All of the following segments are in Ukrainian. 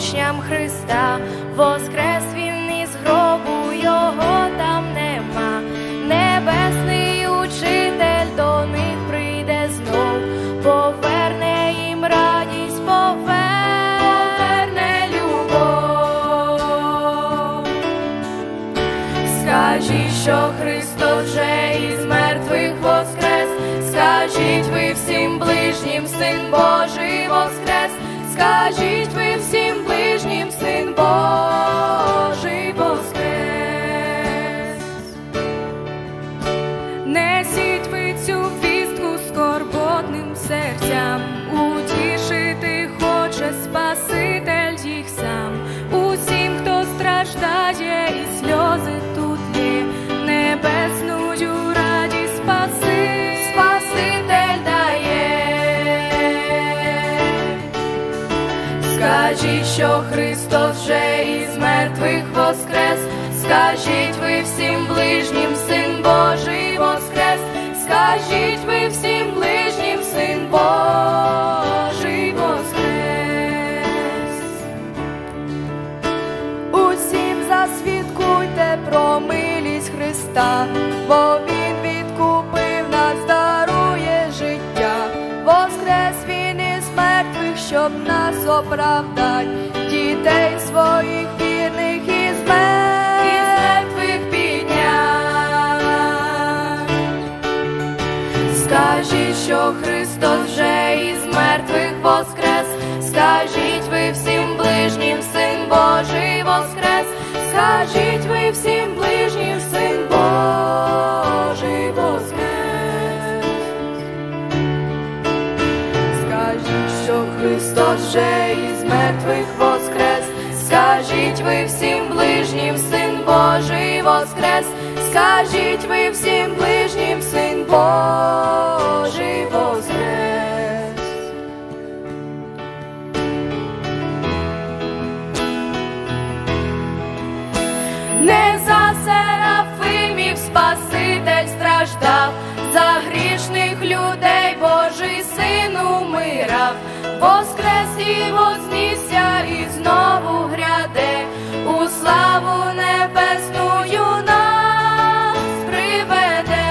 Христа, воскрес він із гробу, його там нема. Небесний учитель до них прийде знов, поверне їм радість, поверне любов. Скажіть, що Христос вже із мертвих воскрес, скажіть ви всім ближнім, син Божий воскрес, скажіть серцям, утішити хоче Спаситель їх сам, усім, хто страждає, і сльози тут є, небесною радість спаси, Спаситель дає. Скажіть, що Христос вже із мертвих воскрес, скажіть ви всім ближнім, син Божий воскрес, скажіть ви всім Засвідкуйте про милість Христа, бо Він відкупив нас, дарує життя, воскрес Він із мертвих, щоб нас оправдать, дітей своїх вірних із мертвих. Піднять. Скажіть, що Христос вже із мертвих воскрес, Христос вже із мертвих воскрес, скажіть ви всім ближнім, син Божий воскрес, скажіть ви всім ближнім, син Божий воскрес і вознісся і знову гряде, у славу небесную нас приведе.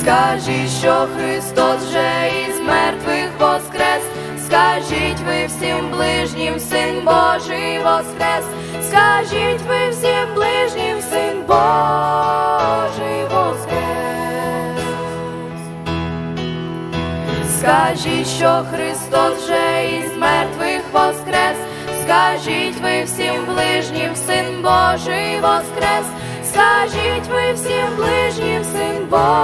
Скажіть, що Христос вже із мертвих воскрес, скажіть ви всім ближнім, син Божий воскрес, скажіть ви всім ближнім, син Скажіть, що Христос вже із мертвих воскрес, скажіть ви всім ближнім, син Божий воскрес, скажіть ви всім ближнім, син Божий.